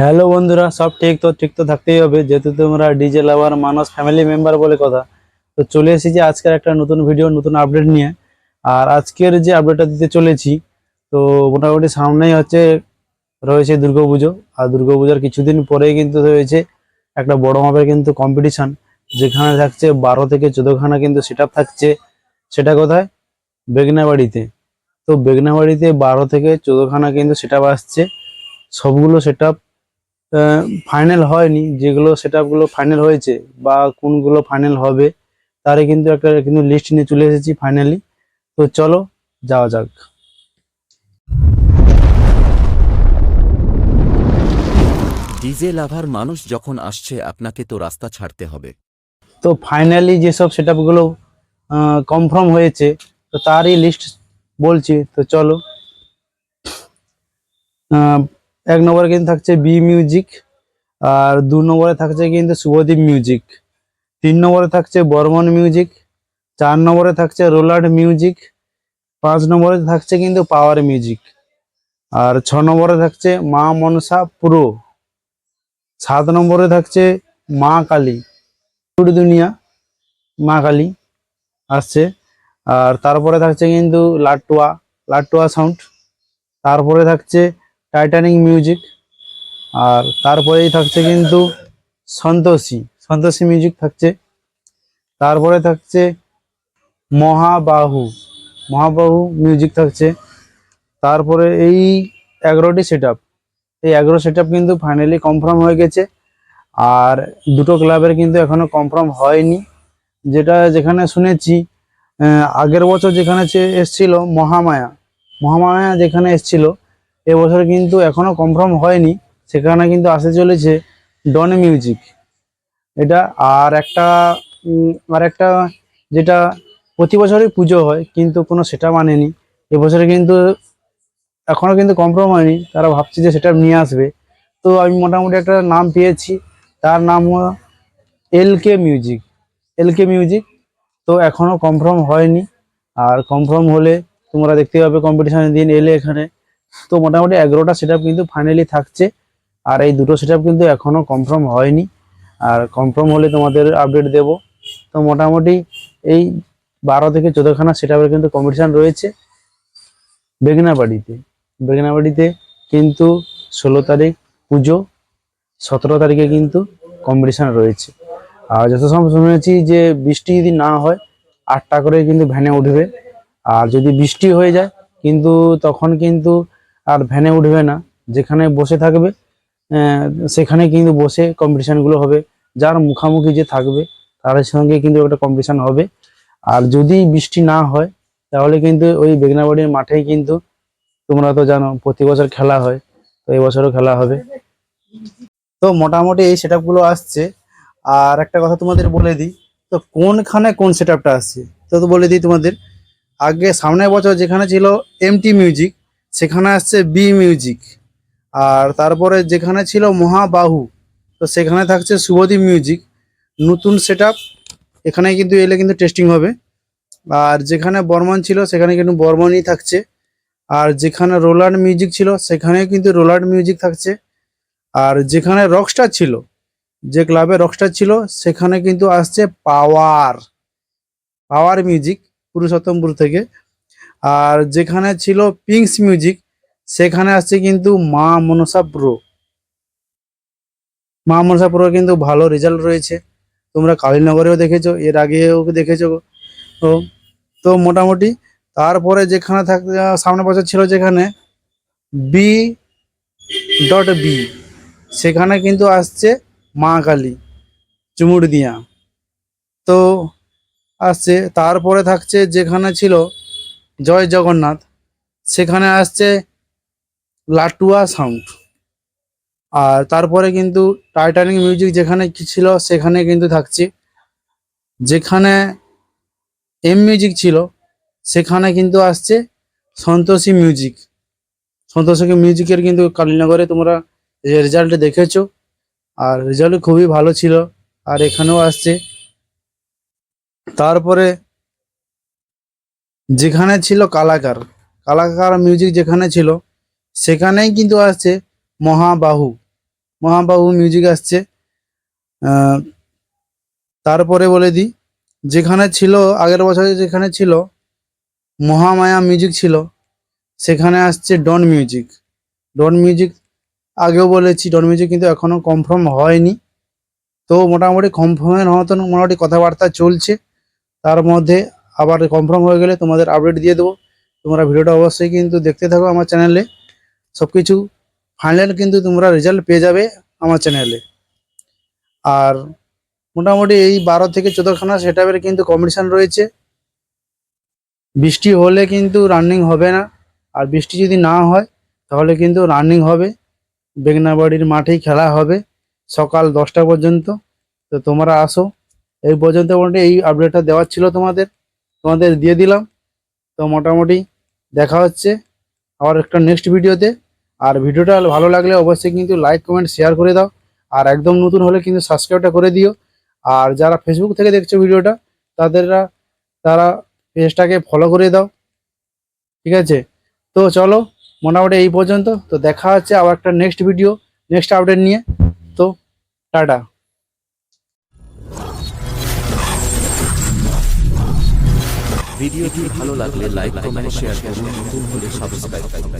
Hello বন্ধুরা, সব ঠিক তো? ঠিক তো থাকতেই হবে। যেহেতু তোমরা DJ lover, Manas family member বলে কথা, তো চলে এসেছি আজকের একটা নতুন ভিডিও নতুন আপডেট নিয়ে। আর আজকের যে আপডেটটা দিতে চলেছি, তো মোটামুটি সামনেই হচ্ছে রয়েছে দুর্গাপুজো আর দুর্গাপূজার কিছুদিন পরেই কিন্তু রয়েছে একটা বড় মাপের কিন্তু কম্পিটিশান যেখানে থাকছে বারো থেকে চোদ্দখানা কিন্তু সেট থাকছে। সেটা কোথায়? বেগনাবাড়িতে। তো বেগনাবাড়িতে বারো থেকে চোদ্দখানা কিন্তু সেট আসছে। সবগুলো সেট ফাইনাল হয়নি যেগুলো সেটগুলো ফাইনাল হয়েছে বা কোনগুলো ফাইনাল হবে তারে কিন্তু একটা কিন্তু লিস্ট নিয়ে চলে এসেছি ফাইনালি তো চলো যাওয়া যাক। ডিজে লাভার মানুষ যখন আসছে আপনাকে তো রাস্তা ছাড়তে হবে। তো ফাইনালি যেসব সেটগুলো কনফার্ম হয়েছে তো তারই লিস্ট বলছি তো চলো। আহ, এক নম্বরে কিন্তু থাকছে বি মিউজিক আর দু নম্বরে থাকছে কিন্তু শুভদীপ মিউজিক তিন নম্বরে থাকছে বর্মন মিউজিক চার নম্বরে থাকছে রোলার্ড মিউজিক পাঁচ নম্বরে থাকছে কিন্তু পাওয়ার মিউজিক আর ছ নম্বরে থাকছে মা মনসা প্রো, সাত নম্বরে থাকছে মা কালী দুনিয়া মা কালী আসছে, আর তারপরে থাকছে কিন্তু লাটুয়া লাটুয়া সাউন্ড তারপরে থাকছে টাইটানিক মিউজিক আর তারপরেই থাকছে কিন্তু সন্তোষী। সন্তোষী মিউজিক থাকছে। তারপরে থাকছে মহাবাহু। মহাবাহু মিউজিক থাকছে। তারপরে এই এগারোটি সেট এই এগারো সেট কিন্তু ফাইনালি কনফার্ম হয়ে গেছে। আর দুটো ক্লাবের কিন্তু এখনও কনফার্ম হয়নি। যেটা যেখানে শুনেছি আগের বছর যেখানে এসছিল মহামায়া। মহামায়া যেখানে এসছিল এবছর কিন্তু এখনও কনফার্ম হয়নি। সেখানে কিন্তু আসতে চলেছে ডন মিউজিক এটা আর একটা আর একটা যেটা প্রতি বছরই পুজো হয়, কিন্তু কোনো সেটা মানেনি এবছরে কিন্তু এখনও কিন্তু কনফার্ম হয়নি। তারা ভাবছে যে সেটা নিয়ে আসবে। তো আমি মোটামুটি একটা নাম পেয়েছি। তার নাম হলো এল কে মিউজিক এল কে মিউজিক তো এখনও কনফার্ম হয়নি। আর কনফার্ম হলে তোমরা দেখতে পাবে কম্পিটিশনের দিন এলে এখানে। তো মোটামুটি এগারোটা সেট কিন্তু ফাইনালি থাকছে। আর এই দুটো সেট কিন্তু এখনও কনফার্ম হয়নি। আর কনফার্ম হলে তোমাদের আপডেট দেব। তো মোটামুটি এই বারো থেকে চোদ্দখানা সেট কিন্তু কম্পিটিশান রয়েছে বেগনাবাড়িতে। বেগনাবাড়িতে কিন্তু ষোলো তারিখ পুজো, সতেরো তারিখে কিন্তু কম্পিটিশান রয়েছে। আর যত সময় শুনেছি যে বৃষ্টি যদি না হয়, আটটা করে কিন্তু ভ্যানে উঠবে। আর যদি বৃষ্টি হয়ে যায়, কিন্তু তখন কিন্তু আর ভ্যানে উঠবে না। যেখানে বসে থাকবে সেখানে কিন্তু বসে কম্পিটিশনগুলো হবে। যার মুখামুখি যে থাকবে, তার সঙ্গে কিন্তু একটা কম্পিটিশান হবে। আর যদি বৃষ্টি না হয়, তাহলে কিন্তু ওই বেগনাবাড়ির মাঠেই কিন্তু তোমরা তো জানো, প্রতি বছর খেলা হয়। তো এই বছরও খেলা হবে। তো মোটামুটি এই সেট আসছে। আর একটা কথা তোমাদের বলে দিই, তো কোনখানে কোন সেট আসছে? তো তো বলে দিই তোমাদের, আগে সামনের বছর যেখানে ছিল এমটি মিউজিক সেখানে আসছে বি মিউজিক আর তারপরে যেখানে ছিল মহাবাহু, তো সেখানে থাকছে শুভদীপ মিউজিক নতুন সেট এখানে কিন্তু এলে কিন্তু টেস্টিং হবে। আর যেখানে বর্মন ছিল, সেখানে কিন্তু বর্মনই থাকছে। আর যেখানে রোলার মিউজিক ছিল সেখানে কিন্তু রোলার মিউজিক থাকছে। আর যেখানে রকস্টার ছিল, যে ক্লাবে রকস্টার ছিল, সেখানে কিন্তু আসছে পাওয়ার পাওয়ার মিউজিক পুরুষোত্তমপুর থেকে। আর যেখানে ছিল পিঙ্কস মিউজিক সেখানে আসছে কিন্তু মা মনসা প্রো। মা মনসা প্রো কিন্তু ভালো রেজাল্ট রয়েছে। তোমরা কালীনগরেও দেখেছ, এর আগেও দেখেছ তো তো মোটামুটি তারপরে যেখানে থাক সামনে বছর ছিল যেখানে বি ডট বি সেখানে কিন্তু আসছে মা কালী, চুমুর দিয়া। তো আসছে, তারপরে থাকছে যেখানে ছিল জয় জগন্নাথ। সেখানে আসছে লাটুয়া সাউন্ড আর তারপরে কিন্তু টাইটানিক মিউজিক যেখানে ছিল, সেখানে কিন্তু থাকছে। যেখানে এম মিউজিক ছিল, সেখানে কিন্তু আসছে সন্তোষী মিউজিক সন্তোষী মিউজিকের কিন্তু কালীনগরে তোমরা রেজাল্ট দেখেছ। আর রেজাল্ট খুবই ভালো ছিল। আর এখানেও আসছে। তারপরে যেখানে ছিল কালাকার কালাকার মিউজিক যেখানে ছিল, সেখানেই কিন্তু আসছে মহাবাহু। মহাবাহু মিউজিক আসছে। তারপরে বলে দিই, যেখানে ছিল, আগের বছরে যেখানে ছিল, মহামায়া মিউজিক ছিল, সেখানে আসছে ডন মিউজিক ডন মিউজিক আগেও বলেছি ডন মিউজিক কিন্তু এখনও কনফার্ম হয়নি। তো মোটামুটি কনফার্মের মতন মোটামুটি কথাবার্তা চলছে। তার মধ্যে আবার কনফার্ম হয়ে গেলে তোমাদের আপডেট দিয়ে দেবো। তোমরা ভিডিওটা অবশ্যই কিন্তু দেখতে থাকো আমার চ্যানেলে সব কিছু ফাইনাল কিন্তু তোমরা রেজাল্ট পেয়ে যাবে আমার চ্যানেলে আর মোটামুটি এই বারো থেকে চোদ্দোখানা সেটাপের কিন্তু কম্পিটিশান রয়েছে। বৃষ্টি হলে কিন্তু রানিং হবে না। আর বৃষ্টি যদি না হয়, তাহলে কিন্তু রানিং হবে। বেগনাবাড়ির মাঠেই খেলা হবে সকাল দশটা পর্যন্ত। তো তোমরা আসো। এই পর্যন্ত মোটামুটি এই আপডেটটা দেওয়ার ছিল তোমাদের। তোমাদের দিয়ে দিলাম। তো মোটামুটি দেখা হচ্ছে আবার একটা নেক্সট ভিডিওতে। আর ভিডিওটা ভালো লাগলে অবশ্যই কিন্তু লাইক কমেন্ট শেয়ার করে দাও। আর একদম নতুন হলে কিন্তু সাবস্ক্রাইবটা করে দিও। আর যারা ফেসবুক থেকে দেখছ ভিডিওটা, তাদেররা, তারা পেজটাকে ফলো করে দাও। ঠিক আছে? তো চলো, মোটামুটি এই পর্যন্ত। তো দেখা হচ্ছে আবার একটা নেক্সট ভিডিও নেক্সট আপডেট নিয়ে। তো টাটা। ভিডিওটি ভালো লাগলে লাইক কমেন্ট শেয়ার করুন। নতুন হলে সাবস্ক্রাইব করুন।